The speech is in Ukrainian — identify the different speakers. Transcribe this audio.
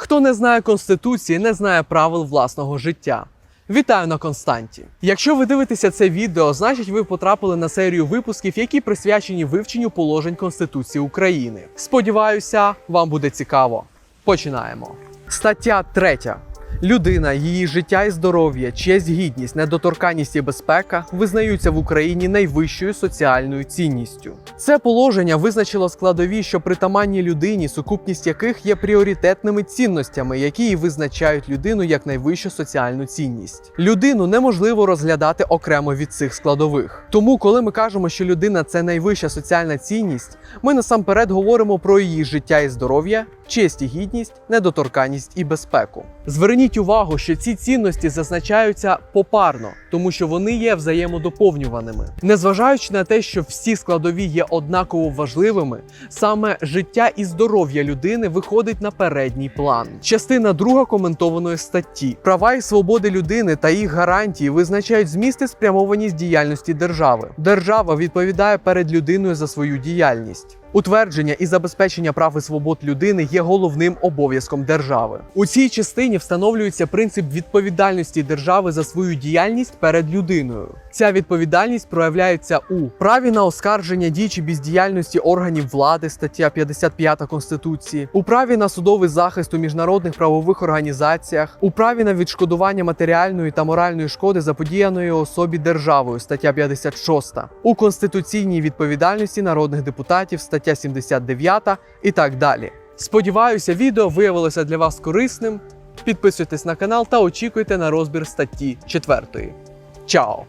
Speaker 1: Хто не знає конституції, не знає правил власного життя. Вітаю на Константі. Якщо ви дивитеся це відео, значить ви потрапили на серію випусків, які присвячені вивченню положень Конституції України. Сподіваюся, вам буде цікаво. Починаємо. Стаття 3. Людина, її життя і здоров'я, честь, гідність, недоторканність і безпека визнаються в Україні найвищою соціальною цінністю. Це положення визначило складові, що притаманні людині, сукупність яких є пріоритетними цінностями, які і визначають людину як найвищу соціальну цінність. Людину неможливо розглядати окремо від цих складових. Тому, коли ми кажемо, що людина це найвища соціальна цінність, ми насамперед говоримо про її життя і здоров'я, честь і гідність, недоторканність і безпеку. Зверніть увагу, що ці цінності зазначаються попарно, тому що вони є взаємодоповнюваними. Незважаючи на те, що всі складові є однаково важливими, саме життя і здоров'я людини виходить на передній план. Частина друга коментованої статті: права і свободи людини та їх гарантії визначають зміст і спрямованість діяльності держави. Держава відповідає перед людиною за свою діяльність. Утвердження і забезпечення прав і свобод людини є головним обов'язком держави. У цій частині встановлюється принцип відповідальності держави за свою діяльність перед людиною. Ця відповідальність проявляється у праві на оскарження дій чи бездіяльності органів влади, стаття 55 Конституції, у праві на судовий захист у міжнародних правових організаціях, у праві на відшкодування матеріальної та моральної шкоди заподіяної особі державою, стаття 56, у конституційній відповідальності народних депутатів, стаття 79 і так далі. Сподіваюся, відео виявилося для вас корисним. Підписуйтесь на канал та очікуйте на розбір статті 4. Чао!